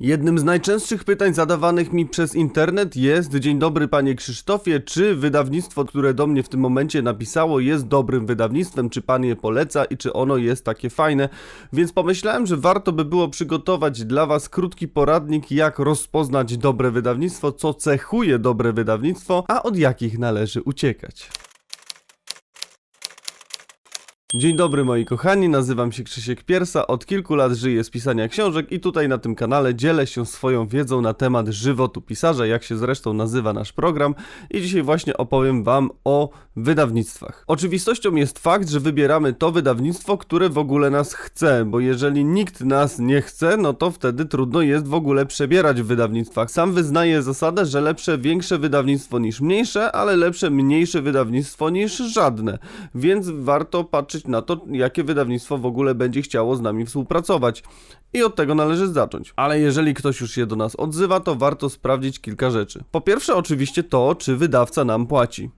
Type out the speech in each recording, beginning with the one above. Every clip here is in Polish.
Jednym z najczęstszych pytań zadawanych mi przez internet jest Dzień dobry panie Krzysztofie, czy wydawnictwo, które do mnie w tym momencie napisało jest dobrym wydawnictwem, czy pan je poleca i czy ono jest takie fajne, więc pomyślałem, że warto by było przygotować dla was krótki poradnik jak rozpoznać dobre wydawnictwo, co cechuje dobre wydawnictwo, a od jakich należy uciekać. Dzień dobry moi kochani, nazywam się Krzysiek Piersa, od kilku lat żyję z pisania książek i tutaj na tym kanale dzielę się swoją wiedzą na temat żywotu pisarza, jak się zresztą nazywa nasz program i dzisiaj właśnie opowiem wam o wydawnictwach. Oczywistością jest fakt, że wybieramy to wydawnictwo, które w ogóle nas chce, bo jeżeli nikt nas nie chce, no to wtedy trudno jest w ogóle przebierać w wydawnictwach. Sam wyznaję zasadę, że lepsze większe wydawnictwo niż mniejsze, ale lepsze mniejsze wydawnictwo niż żadne, więc warto patrzeć na to, jakie wydawnictwo w ogóle będzie chciało z nami współpracować. I od tego należy zacząć. Ale jeżeli ktoś już się do nas odzywa, to warto sprawdzić kilka rzeczy. Po pierwsze, oczywiście to, czy wydawca nam płaci.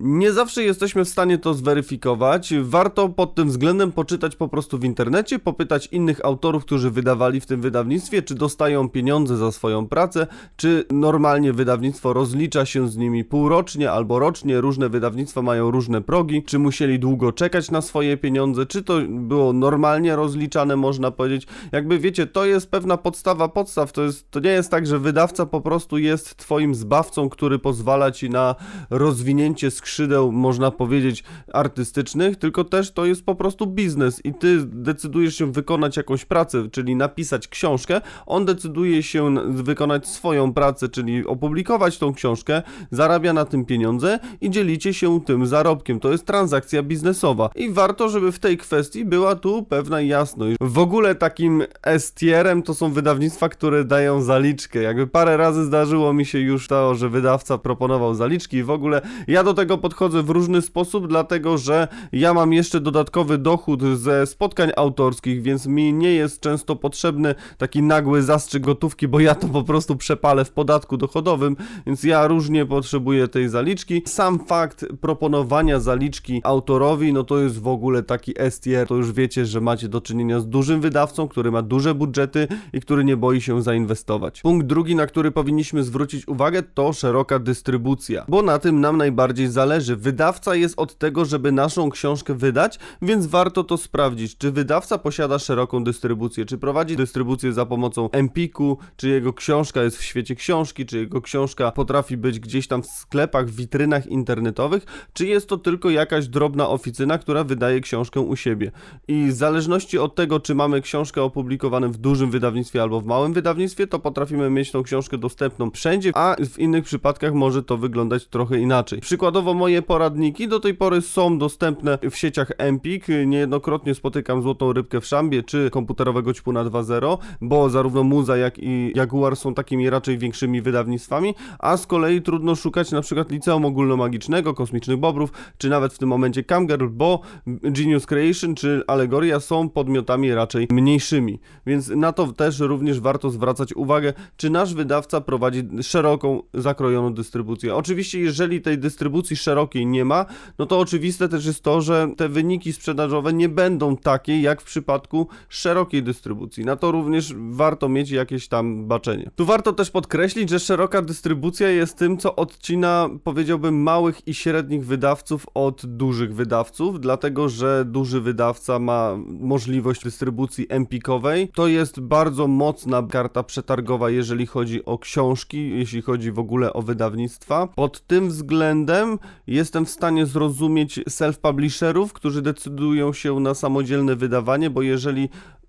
Nie zawsze jesteśmy w stanie to zweryfikować. Warto pod tym względem poczytać po prostu w internecie, popytać innych autorów, którzy wydawali w tym wydawnictwie, czy dostają pieniądze za swoją pracę, czy normalnie wydawnictwo rozlicza się z nimi półrocznie albo rocznie. Różne wydawnictwa mają różne progi, czy musieli długo czekać na swoje pieniądze, czy to było normalnie rozliczane, można powiedzieć. Jakby wiecie, to jest pewna podstawa podstaw. To, jest, to nie jest tak, że wydawca po prostu jest twoim zbawcą, który pozwala ci na rozwinięcie skrzydeł, można powiedzieć, artystycznych, tylko też to jest po prostu biznes i ty decydujesz się wykonać jakąś pracę, czyli napisać książkę, on decyduje się wykonać swoją pracę, czyli opublikować tą książkę, zarabia na tym pieniądze i dzielicie się tym zarobkiem. To jest transakcja biznesowa i warto, żeby w tej kwestii była tu pewna jasność. W ogóle takim S-tierem to są wydawnictwa, które dają zaliczkę. Jakby parę razy zdarzyło mi się już to, że wydawca proponował zaliczki i w ogóle ja do tego podchodzę w różny sposób, dlatego że ja mam jeszcze dodatkowy dochód ze spotkań autorskich, więc mi nie jest często potrzebny taki nagły zastrzyk gotówki, bo ja to po prostu przepalę w podatku dochodowym, więc ja różnie potrzebuję tej zaliczki. Sam fakt proponowania zaliczki autorowi, no to jest w ogóle taki STR, to już wiecie, że macie do czynienia z dużym wydawcą, który ma duże budżety i który nie boi się zainwestować. Punkt drugi, na który powinniśmy zwrócić uwagę, to szeroka dystrybucja, bo na tym nam najbardziej zależy. Wydawca jest od tego, żeby naszą książkę wydać, więc warto to sprawdzić, czy wydawca posiada szeroką dystrybucję, czy prowadzi dystrybucję za pomocą Empiku, czy jego książka jest w świecie książki, czy jego książka potrafi być gdzieś tam w sklepach, w witrynach internetowych, czy jest to tylko jakaś drobna oficyna, która wydaje książkę u siebie. I w zależności od tego, czy mamy książkę opublikowaną w dużym wydawnictwie albo w małym wydawnictwie, to potrafimy mieć tą książkę dostępną wszędzie, a w innych przypadkach może to wyglądać trochę inaczej. Przykładowo moje poradniki do tej pory są dostępne w sieciach Empik. Niejednokrotnie spotykam złotą rybkę w szambie czy komputerowego ćpuna 2.0, bo zarówno Muza jak i Jaguar są takimi raczej większymi wydawnictwami, a z kolei trudno szukać na przykład Liceum Ogólnomagicznego, Kosmicznych Bobrów, czy nawet w tym momencie Camgirl, bo Genius Creation czy Allegoria są podmiotami raczej mniejszymi. Więc na to też również warto zwracać uwagę, czy nasz wydawca prowadzi szeroką, zakrojoną dystrybucję. Oczywiście, jeżeli tej dystrybucji szerokiej nie ma, no to oczywiste też jest to, że te wyniki sprzedażowe nie będą takie jak w przypadku szerokiej dystrybucji. Na to również warto mieć jakieś tam baczenie. Tu warto też podkreślić, że szeroka dystrybucja jest tym, co odcina, powiedziałbym, małych i średnich wydawców od dużych wydawców, dlatego że duży wydawca ma możliwość dystrybucji empikowej. To jest bardzo mocna karta przetargowa, jeżeli chodzi o książki, jeśli chodzi w ogóle o wydawnictwa. Pod tym względem jestem w stanie zrozumieć self-publisherów, którzy decydują się na samodzielne wydawanie, bo jeżeli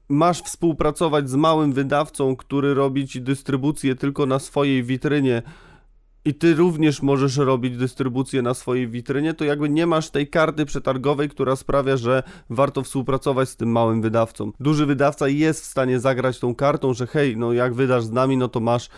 masz współpracować z małym wydawcą, który robi ci dystrybucję tylko na swojej witrynie, i ty również możesz robić dystrybucję na swojej witrynie, to jakby nie masz tej karty przetargowej, która sprawia, że warto współpracować z tym małym wydawcą. Duży wydawca jest w stanie zagrać tą kartą, że hej, no jak wydasz z nami, no to masz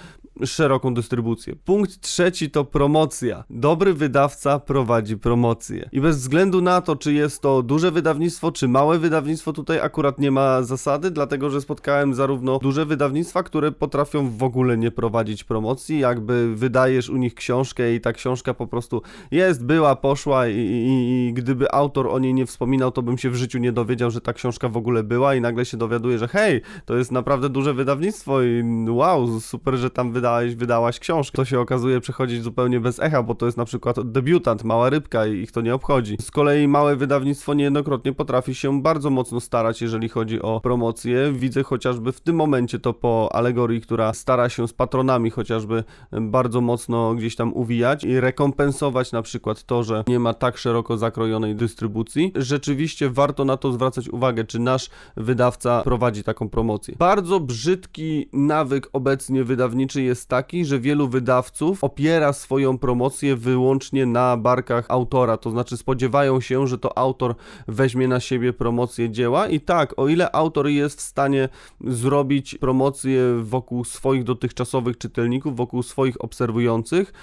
szeroką dystrybucję. Punkt trzeci to promocja. Dobry wydawca prowadzi promocję. I bez względu na to, czy jest to duże wydawnictwo, czy małe wydawnictwo, tutaj akurat nie ma zasady, dlatego że spotkałem zarówno duże wydawnictwa, które potrafią w ogóle nie prowadzić promocji, jakby wydajesz u nich książkę i ta książka po prostu jest, była, poszła i, i, i gdyby autor o niej nie wspominał, to bym się w życiu nie dowiedział, że ta książka w ogóle była i nagle się dowiaduję, że hej, to jest naprawdę duże wydawnictwo i wow, super, że tam wydałeś, wydałaś książkę. To się okazuje przechodzić zupełnie bez echa, bo to jest na przykład debiutant, mała rybka i ich to nie obchodzi. Z kolei małe wydawnictwo niejednokrotnie potrafi się bardzo mocno starać, jeżeli chodzi o promocję. Widzę chociażby w tym momencie to po alegorii, która stara się z patronami chociażby bardzo mocno gdzieś tam uwijać i rekompensować na przykład to, że nie ma tak szeroko zakrojonej dystrybucji. Rzeczywiście warto na to zwracać uwagę, czy nasz wydawca prowadzi taką promocję. Bardzo brzydki nawyk obecnie wydawniczy jest taki, że wielu wydawców opiera swoją promocję wyłącznie na barkach autora, to znaczy spodziewają się, że to autor weźmie na siebie promocję dzieła i tak, o ile autor jest w stanie zrobić promocję wokół swoich dotychczasowych czytelników, wokół swoich obserwujących,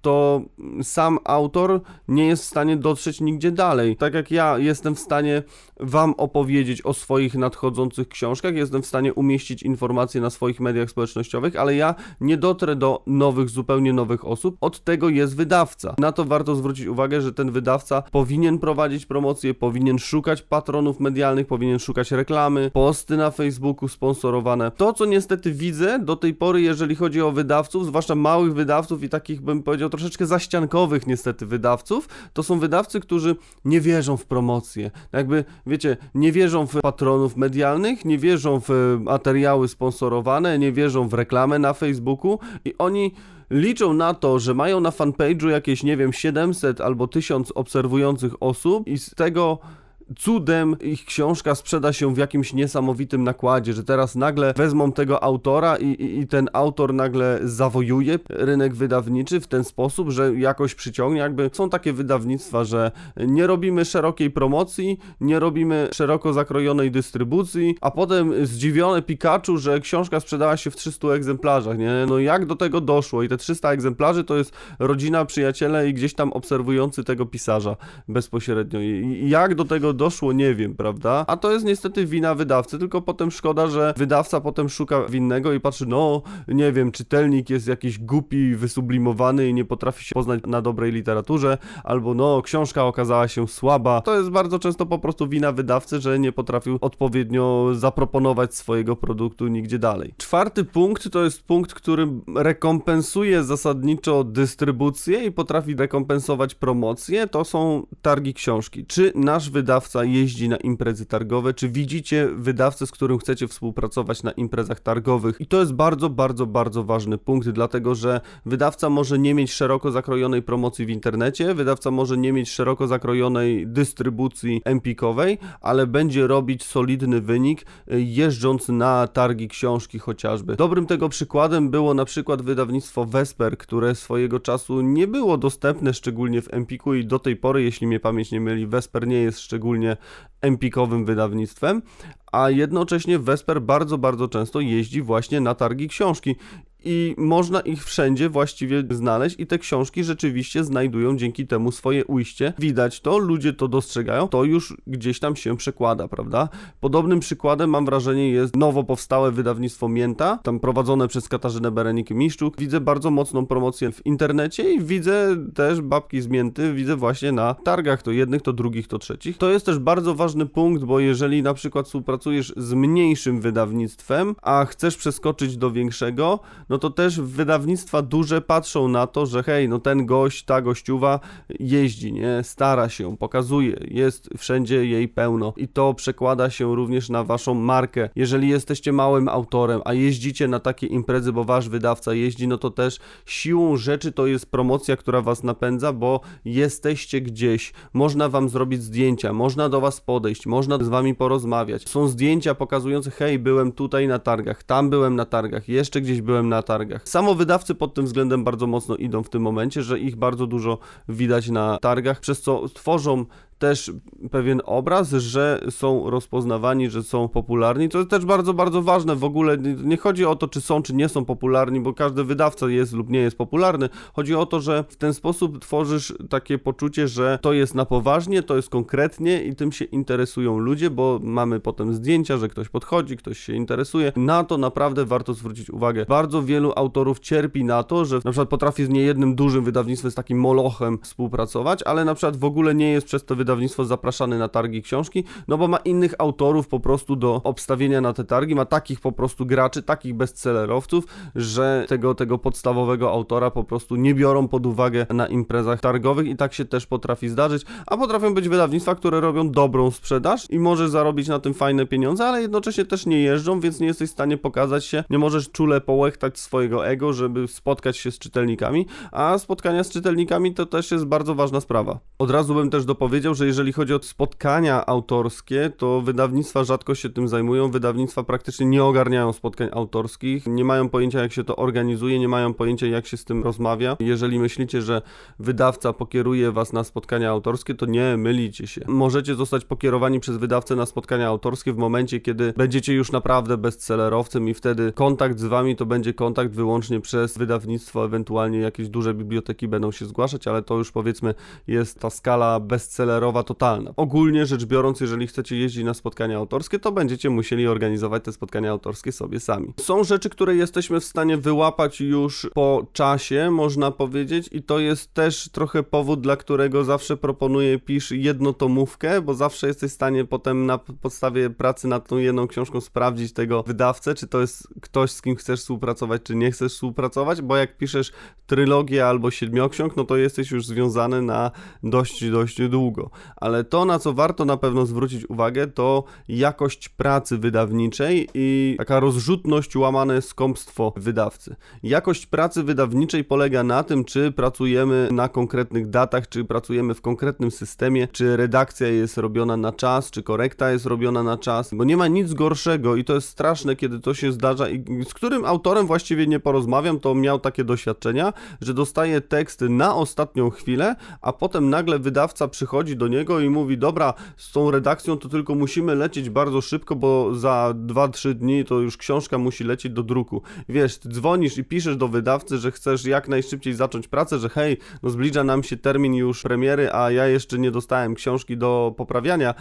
to sam autor nie jest w stanie dotrzeć nigdzie dalej. Tak jak ja jestem w stanie wam opowiedzieć o swoich nadchodzących książkach, jestem w stanie umieścić informacje na swoich mediach społecznościowych, ale ja nie dotrę do nowych, zupełnie nowych osób. Od tego jest wydawca. Na to warto zwrócić uwagę, że ten wydawca powinien prowadzić promocję, powinien szukać patronów medialnych, powinien szukać reklamy, posty na Facebooku sponsorowane. To, co niestety widzę do tej pory, jeżeli chodzi o wydawców, zwłaszcza małych wydawców i takich, bym powiedział, troszeczkę zaściankowych niestety wydawców, to są wydawcy, którzy nie wierzą w promocję. Jakby, wiecie, nie wierzą w patronów medialnych, nie wierzą w materiały sponsorowane, nie wierzą w reklamę na Facebooku i oni liczą na to, że mają na fanpage'u jakieś, nie wiem, 700 albo 1000 obserwujących osób i z tego cudem ich książka sprzeda się w jakimś niesamowitym nakładzie, że teraz nagle wezmą tego autora i, i, i, ten autor nagle zawojuje rynek wydawniczy w ten sposób, że jakoś przyciągnie. Jakby są takie wydawnictwa, że nie robimy szerokiej promocji, nie robimy szeroko zakrojonej dystrybucji, a potem zdziwione Pikachu, że książka sprzedała się w 300 egzemplarzach, nie? No jak do tego doszło? I te 300 egzemplarzy to jest rodzina, przyjaciele i gdzieś tam obserwujący tego pisarza bezpośrednio. I, jak do tego doszło, nie wiem, prawda? A to jest niestety wina wydawcy, tylko potem szkoda, że wydawca potem szuka winnego i patrzy, no, nie wiem, czytelnik jest jakiś głupi, wysublimowany i nie potrafi się poznać na dobrej literaturze, albo no, książka okazała się słaba. To jest bardzo często po prostu wina wydawcy, że nie potrafił odpowiednio zaproponować swojego produktu nigdzie dalej. Czwarty punkt to jest punkt, który rekompensuje zasadniczo dystrybucję i potrafi rekompensować promocję, to są targi książki. Czy nasz wydawca wydawca jeździ na imprezy targowe, czy widzicie wydawcę, z którym chcecie współpracować na imprezach targowych. I to jest bardzo, bardzo, bardzo ważny punkt, dlatego że wydawca może nie mieć szeroko zakrojonej promocji w internecie, wydawca może nie mieć szeroko zakrojonej dystrybucji empikowej, ale będzie robić solidny wynik y, jeżdżąc na targi książki chociażby. Dobrym tego przykładem było na przykład wydawnictwo Vesper, które swojego czasu nie było dostępne szczególnie w Empiku i do tej pory, jeśli mnie pamięć nie myli, Vesper nie jest szczególnie szczególnie empikowym wydawnictwem, a jednocześnie Vesper bardzo, bardzo często jeździ właśnie na targi książki i można ich wszędzie właściwie znaleźć i te książki rzeczywiście znajdują dzięki temu swoje ujście. Widać to, ludzie to dostrzegają, to już gdzieś tam się przekłada, prawda? Podobnym przykładem mam wrażenie jest nowo powstałe wydawnictwo Mięta, tam prowadzone przez Katarzynę Berenik-Miszczuk. Widzę bardzo mocną promocję w internecie i widzę też babki z Mięty, widzę właśnie na targach, to jednych, to drugich, to trzecich. To jest też bardzo ważny punkt, bo jeżeli na przykład współpracujesz z mniejszym wydawnictwem, a chcesz przeskoczyć do większego, no to też wydawnictwa duże patrzą na to, że hej, no ten gość, ta gościuwa jeździ, nie, stara się, pokazuje, jest wszędzie jej pełno i to przekłada się również na waszą markę. Jeżeli jesteście małym autorem, a jeździcie na takie imprezy, bo wasz wydawca jeździ, no to też siłą rzeczy to jest promocja, która was napędza, bo jesteście gdzieś, można wam zrobić zdjęcia, można do was podejść, można z wami porozmawiać. Są zdjęcia pokazujące, hej, byłem tutaj na targach, tam byłem na targach, jeszcze gdzieś byłem na targach. Samo wydawcy pod tym względem bardzo mocno idą w tym momencie, że ich bardzo dużo widać na targach, przez co tworzą też pewien obraz, że są rozpoznawani, że są popularni. To jest też bardzo, bardzo ważne. W ogóle nie- chodzi o to, czy są, czy nie są popularni, bo każdy wydawca jest lub nie jest popularny. Chodzi o to, że w ten sposób tworzysz takie poczucie, że to jest na poważnie, to jest konkretnie i tym się interesują ludzie, bo mamy potem zdjęcia, że ktoś podchodzi, ktoś się interesuje. Na to naprawdę warto zwrócić uwagę. Bardzo wielu autorów cierpi na to, że na przykład potrafi z niejednym dużym wydawnictwem, z takim molochem współpracować, ale na przykład w ogóle nie jest przez to wydawnictwo zapraszany na targi książki, no bo ma innych autorów po prostu do obstawienia na te targi, ma takich po prostu graczy, takich bestsellerowców, że tego, tego podstawowego autora po prostu nie biorą pod uwagę na imprezach targowych i tak się też potrafi zdarzyć, a potrafią być wydawnictwa, które robią dobrą sprzedaż i możesz zarobić na tym fajne pieniądze, ale jednocześnie też nie jeżdżą, więc nie jesteś w stanie pokazać się, nie możesz czule połechtać swojego ego, żeby spotkać się z czytelnikami, a spotkania z czytelnikami to też jest bardzo ważna sprawa. Od razu bym też dopowiedział, że jeżeli chodzi o spotkania autorskie, to wydawnictwa rzadko się tym zajmują, wydawnictwa praktycznie nie ogarniają spotkań autorskich, nie mają pojęcia jak się to organizuje, nie mają pojęcia jak się z tym rozmawia. Jeżeli myślicie, że wydawca pokieruje was na spotkania autorskie, to nie mylicie się. Możecie zostać pokierowani przez wydawcę na spotkania autorskie w momencie, kiedy będziecie już naprawdę bestsellerowcem i wtedy kontakt z wami to będzie kontakt wyłącznie przez wydawnictwo, ewentualnie jakieś duże biblioteki będą się zgłaszać, ale to już powiedzmy jest ta skala totalna. Ogólnie rzecz biorąc, jeżeli chcecie jeździć na spotkania autorskie, to będziecie musieli organizować te spotkania autorskie sobie sami. Są rzeczy, które jesteśmy w stanie wyłapać już po czasie, można powiedzieć, i to jest też trochę powód, dla którego zawsze proponuję pisz jednotomówkę, bo zawsze jesteś w stanie potem na podstawie pracy nad tą jedną książką sprawdzić tego wydawcę, czy to jest ktoś, z kim chcesz współpracować, czy nie chcesz współpracować, bo jak piszesz trylogię albo siedmioksiąg, no to jesteś już związany na dość, dość długo. Ale to, na co warto na pewno zwrócić uwagę, to jakość pracy wydawniczej i taka rozrzutność łamane skąpstwo wydawcy. Jakość pracy wydawniczej polega na tym, czy pracujemy na konkretnych datach, czy pracujemy w konkretnym systemie, czy redakcja jest robiona na czas, czy korekta jest robiona na czas, bo nie ma nic gorszego i to jest straszne, kiedy to się zdarza i z którym autorem właściwie nie porozmawiam, to miał takie doświadczenia, że dostaje tekst na ostatnią chwilę, a potem nagle wydawca przychodzi do niego i mówi, dobra, z tą redakcją to tylko musimy lecieć bardzo szybko, bo za 2-3 dni to już książka musi lecieć do druku. Wiesz, dzwonisz i piszesz do wydawcy, że chcesz jak najszybciej zacząć pracę, że hej, no zbliża nam się termin już premiery, a ja jeszcze nie dostałem książki do poprawiania.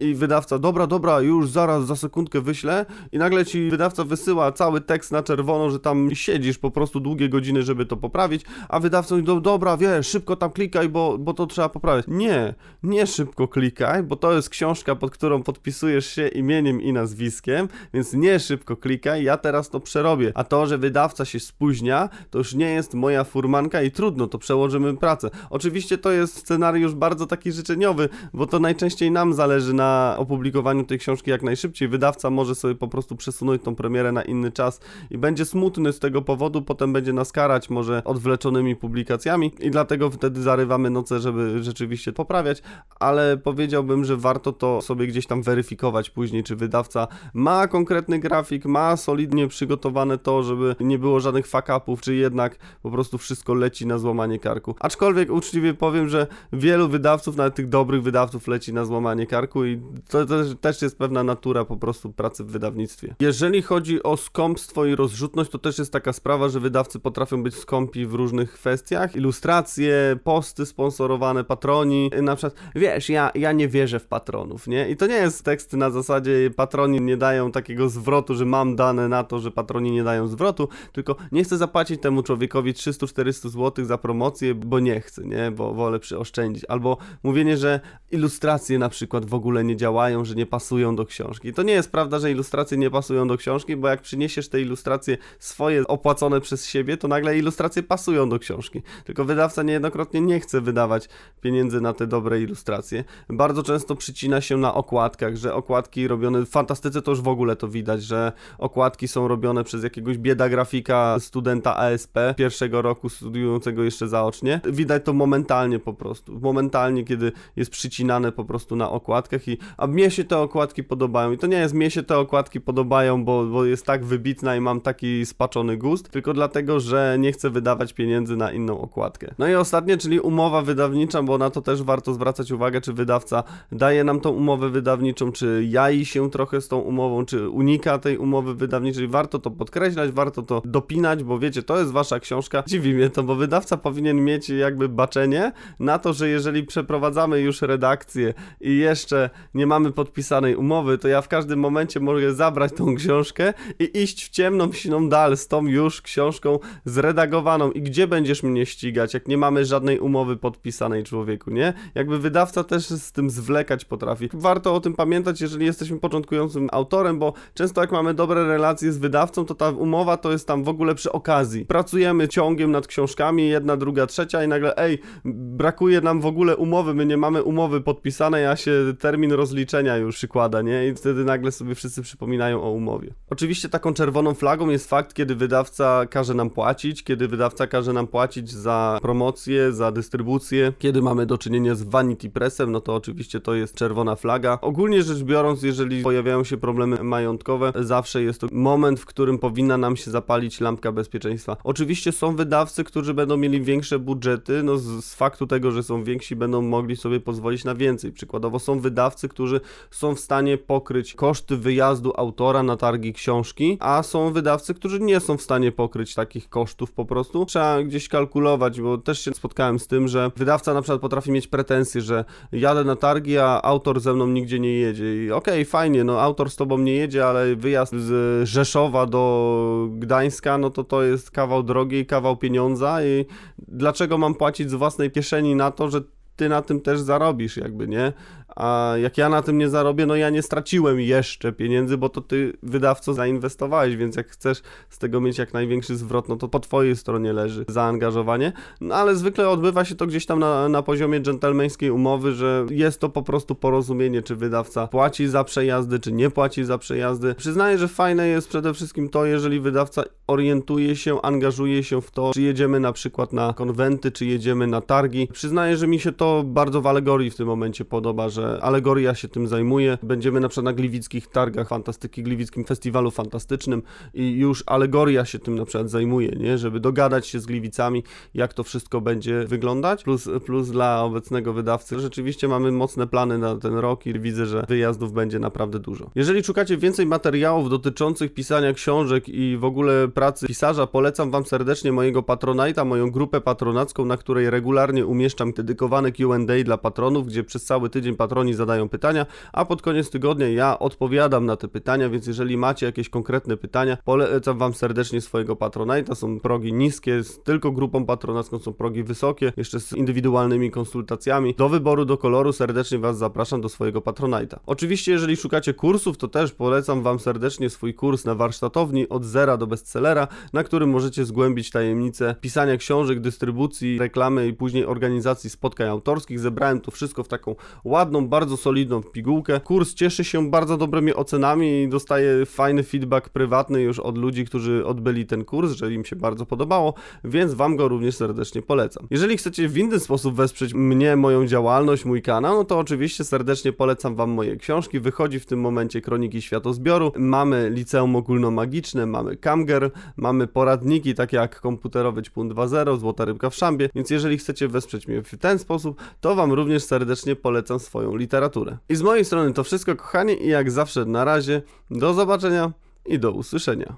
I wydawca, dobra, dobra, już zaraz, za sekundkę wyślę. I nagle ci wydawca wysyła cały tekst na czerwono, że tam siedzisz po prostu długie godziny, żeby to poprawić. A wydawca mówi, do, dobra, wiesz, szybko tam klikaj, bo, bo to trzeba poprawić. Nie, nie szybko klikaj, bo to jest książka, pod którą podpisujesz się imieniem i nazwiskiem, więc nie szybko klikaj, ja teraz to przerobię. A to, że wydawca się spóźnia, to już nie jest moja furmanka i trudno, to przełożymy pracę. Oczywiście to jest scenariusz bardzo taki życzeniowy, bo to najczęściej nam zależy na opublikowaniu tej książki jak najszybciej. Wydawca może sobie po prostu przesunąć tą premierę na inny czas i będzie smutny z tego powodu, potem będzie nas karać może odwleczonymi publikacjami i dlatego wtedy zarywamy noce, żeby rzeczywiście poprawiać, ale powiedziałbym, że warto to sobie gdzieś tam weryfikować później, czy wydawca ma konkretny grafik, ma solidnie przygotowane to, żeby nie było żadnych fuck-upów, czy jednak po prostu wszystko leci na złamanie karku. Aczkolwiek uczciwie powiem, że wielu wydawców, nawet tych dobrych wydawców leci na złamanie karku i to też, też jest pewna natura po prostu pracy w wydawnictwie. Jeżeli chodzi o skąpstwo i rozrzutność, to też jest taka sprawa, że wydawcy potrafią być skąpi w różnych kwestiach. Ilustracje, posty sponsorowane, patroni, na przykład, wiesz, ja, ja nie wierzę w patronów, nie? I to nie jest tekst na zasadzie patroni nie dają takiego zwrotu, że mam dane na to, że patroni nie dają zwrotu, tylko nie chcę zapłacić temu człowiekowi 300-400 zł za promocję, bo nie chcę, nie? Bo wolę przyoszczędzić. Albo mówienie, że ilustracje na przykład w ogóle nie działają, że nie pasują do książki. To nie jest prawda, że ilustracje nie pasują do książki, bo jak przyniesiesz te ilustracje swoje opłacone przez siebie, to nagle ilustracje pasują do książki. Tylko wydawca niejednokrotnie nie chce wydawać pieniędzy na te dobre ilustracje. Bardzo często przycina się na okładkach, że okładki robione w fantastyce to już w ogóle to widać, że okładki są robione przez jakiegoś bieda grafika studenta ASP pierwszego roku studiującego jeszcze zaocznie. Widać to momentalnie po prostu. Momentalnie, kiedy jest przycinane po prostu na okładkach okładki, a mnie się te okładki podobają. I to nie jest mnie się te okładki podobają, bo, bo jest tak wybitna i mam taki spaczony gust, tylko dlatego, że nie chcę wydawać pieniędzy na inną okładkę. No i ostatnie, czyli umowa wydawnicza, bo na to też warto zwracać uwagę, czy wydawca daje nam tą umowę wydawniczą, czy jai się trochę z tą umową, czy unika tej umowy wydawniczej. Warto to podkreślać, warto to dopinać, bo wiecie, to jest wasza książka. Dziwi mnie to, bo wydawca powinien mieć jakby baczenie na to, że jeżeli przeprowadzamy już redakcję i jeszcze nie mamy podpisanej umowy, to ja w każdym momencie mogę zabrać tą książkę i iść w ciemną, siną dal z tą już książką zredagowaną. I gdzie będziesz mnie ścigać, jak nie mamy żadnej umowy podpisanej człowieku, nie? Jakby wydawca też z tym zwlekać potrafi. Warto o tym pamiętać, jeżeli jesteśmy początkującym autorem, bo często jak mamy dobre relacje z wydawcą, to ta umowa to jest tam w ogóle przy okazji. Pracujemy ciągiem nad książkami, jedna, druga, trzecia i nagle, ej, brakuje nam w ogóle umowy, my nie mamy umowy podpisanej, a się termin rozliczenia już przykłada, nie? I wtedy nagle sobie wszyscy przypominają o umowie. Oczywiście taką czerwoną flagą jest fakt, kiedy wydawca każe nam płacić, kiedy wydawca każe nam płacić za promocję, za dystrybucję, kiedy mamy do czynienia z Vanity Pressem, no to oczywiście to jest czerwona flaga. Ogólnie rzecz biorąc, jeżeli pojawiają się problemy majątkowe, zawsze jest to moment, w którym powinna nam się zapalić lampka bezpieczeństwa. Oczywiście są wydawcy, którzy będą mieli większe budżety, no z, z faktu tego, że są więksi, będą mogli sobie pozwolić na więcej. Przykładowo są wydawcy, którzy są w stanie pokryć koszty wyjazdu autora na targi książki, a są wydawcy, którzy nie są w stanie pokryć takich kosztów po prostu. Trzeba gdzieś kalkulować, bo też się spotkałem z tym, że wydawca na przykład potrafi mieć pretensje, że jadę na targi, a autor ze mną nigdzie nie jedzie. I okej, fajnie, no autor z tobą nie jedzie, ale wyjazd z Rzeszowa do Gdańska, no to to jest kawał drogi i kawał pieniądza i dlaczego mam płacić z własnej kieszeni na to, że ty na tym też zarobisz, jakby, nie? A jak ja na tym nie zarobię, no ja nie straciłem jeszcze pieniędzy, bo to ty, wydawco, zainwestowałeś, więc jak chcesz z tego mieć jak największy zwrot, no to po twojej stronie leży zaangażowanie. No ale zwykle odbywa się to gdzieś tam na, na poziomie dżentelmeńskiej umowy, że jest to po prostu porozumienie, czy wydawca płaci za przejazdy, czy nie płaci za przejazdy. Przyznaję, że fajne jest przede wszystkim to, jeżeli wydawca orientuje się, angażuje się w to, czy jedziemy na przykład na konwenty, czy jedziemy na targi. Przyznaję, że mi się to bardzo w alegorii w tym momencie podoba, że alegoria się tym zajmuje. Będziemy na przykład na gliwickich targach fantastyki, gliwickim festiwalu fantastycznym i już alegoria się tym na przykład zajmuje, nie? Żeby dogadać się z gliwicami, jak to wszystko będzie wyglądać. Plus, plus dla obecnego wydawcy rzeczywiście mamy mocne plany na ten rok i widzę, że wyjazdów będzie naprawdę dużo. Jeżeli szukacie więcej materiałów dotyczących pisania książek i w ogóle pracy pisarza, polecam wam serdecznie mojego Patronite'a, moją grupę patronacką, na której regularnie umieszczam dedykowane Q&A dla patronów, gdzie przez cały tydzień patroni zadają pytania, a pod koniec tygodnia ja odpowiadam na te pytania, więc jeżeli macie jakieś konkretne pytania, polecam wam serdecznie swojego Patronite'a. Są progi niskie, z tylko grupą patronacką są progi wysokie, jeszcze z indywidualnymi konsultacjami. Do wyboru, do koloru serdecznie was zapraszam do swojego Patronite'a. Oczywiście, jeżeli szukacie kursów, to też polecam wam serdecznie swój kurs na warsztatowni od zera do bestsellera, na którym możecie zgłębić tajemnice pisania książek, dystrybucji, reklamy i później organizacji spotkań autorskich. Zebrałem to wszystko w taką ładną, bardzo solidną pigułkę. Kurs cieszy się bardzo dobrymi ocenami i dostaje fajny feedback prywatny już od ludzi, którzy odbyli ten kurs, że im się bardzo podobało, więc wam go również serdecznie polecam. Jeżeli chcecie w inny sposób wesprzeć mnie, moją działalność, mój kanał, no to oczywiście serdecznie polecam wam moje książki. Wychodzi w tym momencie Kroniki Światozbioru, mamy Liceum Ogólnomagiczne, mamy Kamger, mamy poradniki takie jak Komputerowy Ćpun 2.0, Złota Rybka w Szambie, więc jeżeli chcecie wesprzeć mnie w ten sposób, to wam również serdecznie polecam literaturę. I z mojej strony to wszystko kochani i jak zawsze na razie, do zobaczenia i do usłyszenia.